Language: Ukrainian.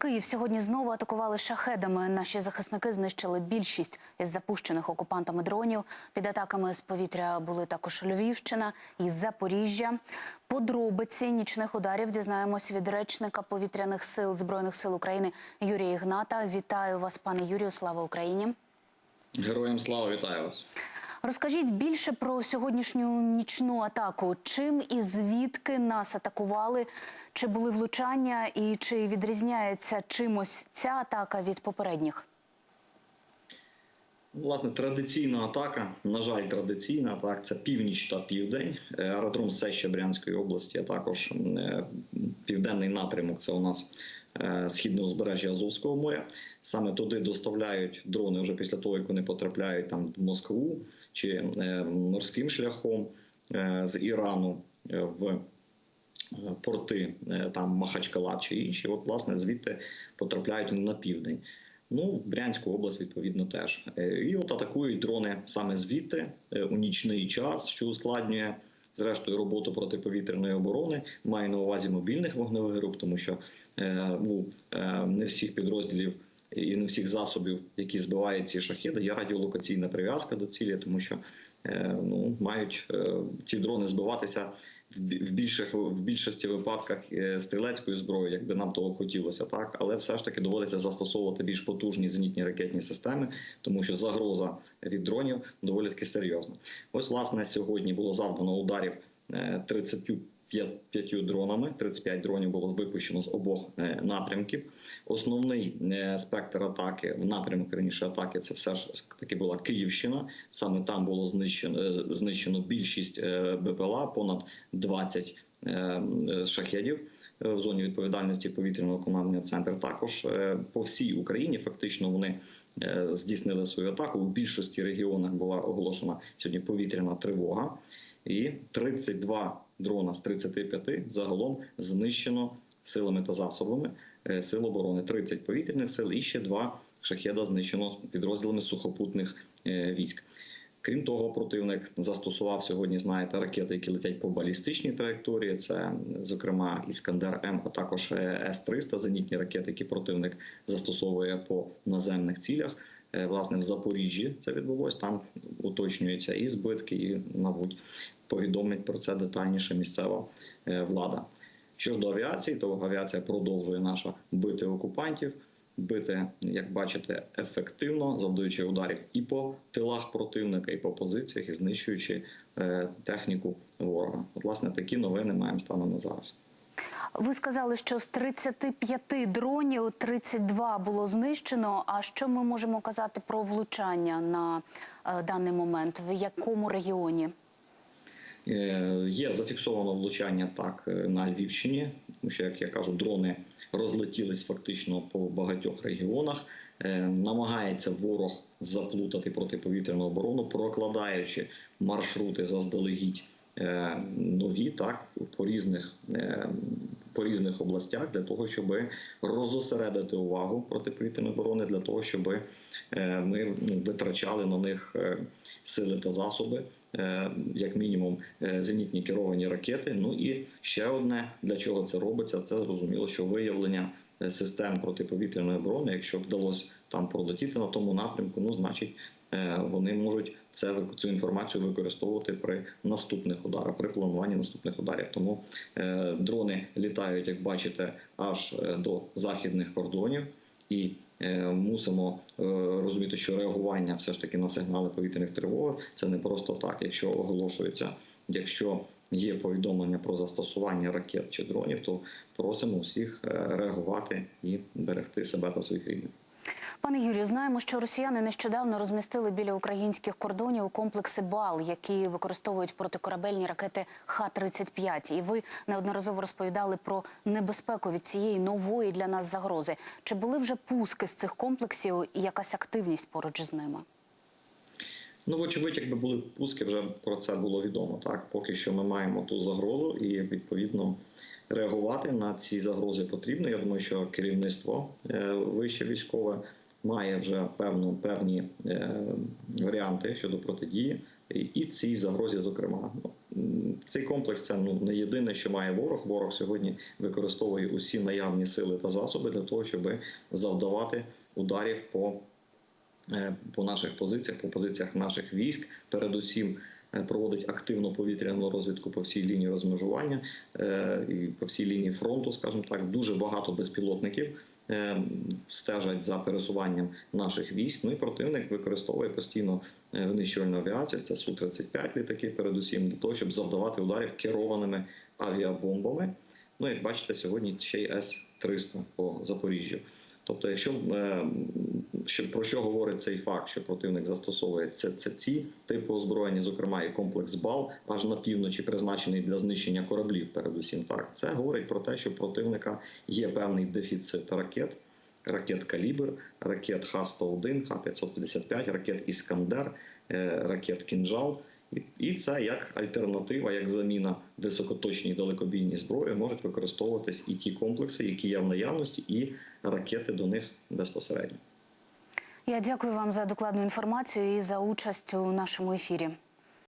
Київ сьогодні знову атакували шахедами. Наші захисники знищили більшість із запущених окупантами дронів. Під атаками з повітря були також Львівщина і Запоріжжя. Подробиці нічних ударів дізнаємось від речника повітряних сил збройних сил України Юрія Ігната. Вітаю вас, пане Юрію. Слава Україні. Героям слава вітаю вас. Розкажіть більше про сьогоднішню нічну атаку. Чим і звідки нас атакували? Чи були влучання, і чи відрізняється чимось ця атака від попередніх? Власне, традиційна атака, на жаль, традиційна атака це північ та південь. Е, Аеродром Сеща Брянської області, а також е, південний напрямок. Це у нас е, східне узбережжя Азовського моря. Саме туди доставляють дрони вже після того, як вони потрапляють там в Москву чи е, морським шляхом е, з Ірану в порти там Махачкала чи інші. От, власне, звідти потрапляють на південь. Ну, Брянську область відповідно теж. І от атакують дрони саме звідти у нічний час, що ускладнює зрештою роботу протиповітряної оборони. Маю на увазі мобільних вогневих груп, тому що е, ну, е, не всіх підрозділів і не всіх засобів, які збивають ці шахіди, є радіолокаційна прив'язка до цілі, тому що е, ну мають е, ці дрони збиватися в більших в більшості випадках е, стрілецькою зброєю, якби нам того хотілося, так але все ж таки доводиться застосовувати більш потужні зенітні ракетні системи, тому що загроза від дронів доволі таки серйозна. Ось власне сьогодні було завдано ударів 30 п'ятью дронами. 35 дронів було випущено з обох е, напрямків. Основний е, спектр атаки в напрямок раніше атаки це все ж таки була Київщина. Саме там було знищено е, знищено більшість БПЛА, понад 20 шахедів. В зоні відповідальності повітряного командування центру також по всій Україні фактично вони здійснили свою атаку. У більшості регіонах була оголошена сьогодні повітряна тривога, і 32 дрона з 35 загалом знищено силами та засобами е, сил оборони. 30 повітряних сил і ще два шахеда знищено підрозділами сухопутних е, військ. Крім того, противник застосував сьогодні, знаєте, ракети, які летять по балістичній траєкторії. Це, зокрема, Іскандер М, а також е, С-300, зенітні ракети, які противник застосовує по наземних цілях. Власне, в Запоріжжі це відбулось. Там уточнюються і збитки, і, мабуть, повідомить про це детальніше місцева е, влада. Що ж до авіації, то авіація продовжує наша бити окупантів. Бити, як бачите, ефективно, завдаючи ударів і по тилах противника, і по позиціях, і знищуючи е, техніку ворога. От, власне, такі новини маємо станом на зараз. Ви сказали, що з 35 дронів 32 було знищено. А що ми можемо казати про влучання на е, даний момент? В якому регіоні? Е, Є зафіксовано влучання так е, на Львівщині, тому що, як я кажу, дрони розлетілись фактично по багатьох регіонах. Е, Намагається ворог заплутати протиповітряну оборону, прокладаючи маршрути заздалегідь нові, так по різних. По різних областях для того, щоб розосередити увагу протиповітряної оборони, для того, щоб ми ну, витрачали на них сили та засоби, як мінімум, е, зенітні керовані ракети. Ну і ще одне для чого це робиться, це зрозуміло, що виявлення е, систем протиповітряної оборони, якщо вдалося там пролетіти на тому напрямку, ну значить е, вони можуть це цю інформацію використовувати при наступних ударах, при плануванні наступних ударів. Тому е, дрони літають, як бачите, аж е, до західних кордонів і. е, Мусимо е, розуміти, що реагування все ж таки на сигнали повітряних тривог це не просто так. Якщо оголошується, якщо є повідомлення про застосування ракет чи дронів, то просимо всіх е, реагувати і берегти себе та своїх рідних. Пане Юрію, знаємо, що росіяни нещодавно розмістили біля українських кордонів комплекси БАЛ, які використовують протикорабельні ракети Х-35. І ви неодноразово розповідали про небезпеку від цієї нової для нас загрози. Чи були вже пуски з цих комплексів і якась активність поруч з ними? Ну, вочевидь, якби були пуски, вже про це було відомо. Так, поки що ми маємо ту загрозу, і відповідно реагувати на ці загрози потрібно. Я думаю, що керівництво е, вище військове має вже певну певні е, варіанти щодо протидії, і, цій загрозі, зокрема, ну цей комплекс це ну не єдине, що має ворог. Ворог сьогодні використовує усі наявні сили та засоби для того, щоб завдавати ударів по по наших позиціях, по позиціях наших військ, передусім е, проводить активну повітряну розвідку по всій лінії розмежування е, і по всій лінії фронту, скажімо так, дуже багато безпілотників. е, Стежать за пересуванням наших військ. Ну і противник використовує постійно е, винищувальну авіацію. Це су 35 літаки, передусім для того, щоб завдавати ударів керованими авіабомбами. Ну, як бачите, сьогодні ще й С 300 по Запоріжжю. Тобто, якщо е, що про що говорить цей факт, що противник застосовує це, це ці типи озброєння, зокрема і комплекс БАЛ, аж на півночі призначений для знищення кораблів. Передусім, так це говорить про те, що противника є певний дефіцит ракет. Ракет Калібр, ракет Х-101, Х-555, ракет Іскандер, е, ракет Кінжал. І це як альтернатива, як заміна високоточній далекобійній зброї можуть використовуватись і ті комплекси, які є в наявності, і ракети до них безпосередньо. Я дякую вам за докладну інформацію і за участь у нашому ефірі.